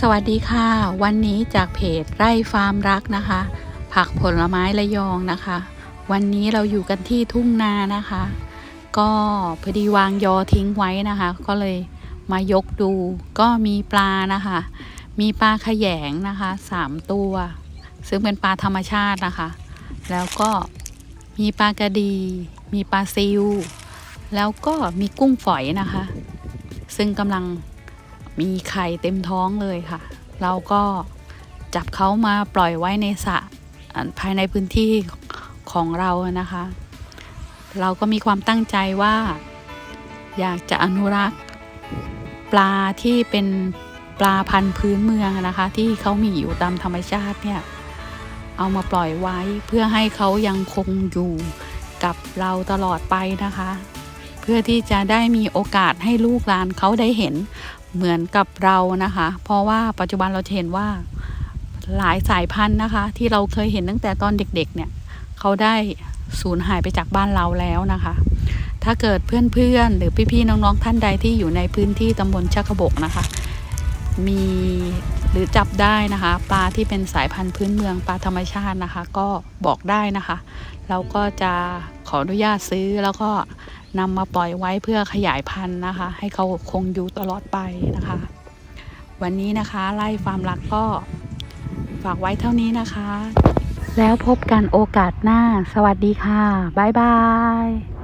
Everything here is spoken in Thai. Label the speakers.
Speaker 1: สวัสดีค่ะ วันนี้จากเพจไร่ฟาร์มรักนะคะ ผักผลไม้ระยองนะคะ วันนี้เราอยู่กันที่ทุ่งนานะคะ ก็พอดีวางยอทิ้งไว้นะคะ ก็เลยมายกดู ก็มีปลานะคะ มีปลาขยงนะคะสามตัว ซึ่งเป็นปลาธรรมชาตินะคะ แล้วก็มีปลากระดี มีปลาซิว แล้วก็มีกุ้งฝอยนะคะ ซึ่งกำลัง มีไข่เต็มท้องเลยค่ะ เราก็จับเขามาปล่อยไว้ในสระภายในพื้นที่ของเรานะคะ เราก็มีความตั้งใจว่า อยากจะอนุรักษ์ ปลาที่เป็นปลาพันธุ์พื้นเมืองนะคะ ที่เขามีอยู่ตามธรรมชาติเนี่ยเอามาปล่อยไว้เพื่อให้เขายังคงอยู่กับเราตลอดไปนะคะ เพื่อที่จะได้มีโอกาสให้ลูกหลานเขาได้เห็น เหมือนกับเรานะคะ เพราะว่าปัจจุบันเราเห็นว่าหลายสายพันธุ์นะคะ ที่เราเคยเห็นตั้งแต่ตอนเด็กๆเนี่ยเขาได้สูญหายไปจากบ้านเราแล้วนะคะ ถ้าเกิดเพื่อนๆ หรือพี่ๆน้องๆท่านใดที่อยู่ในพื้นที่ตำบลชักบกนะคะ มีหรือจับได้นะคะ ปลาที่เป็นสายพันธุ์พื้นเมืองปลาธรรมชาตินะคะ ก็บอกได้นะคะ เราก็จะขออนุญาตซื้อแล้วก็ นำมาปล่อยไว้เพื่อขยายพันธุ์นะคะ ให้เขาคงอยู่ตลอดไปนะคะ วันนี้นะคะไล่ฟาร์มรักก็ฝากไว้เท่านี้นะคะ แล้วพบกันโอกาสหน้า สวัสดีค่ะ บ๊ายบาย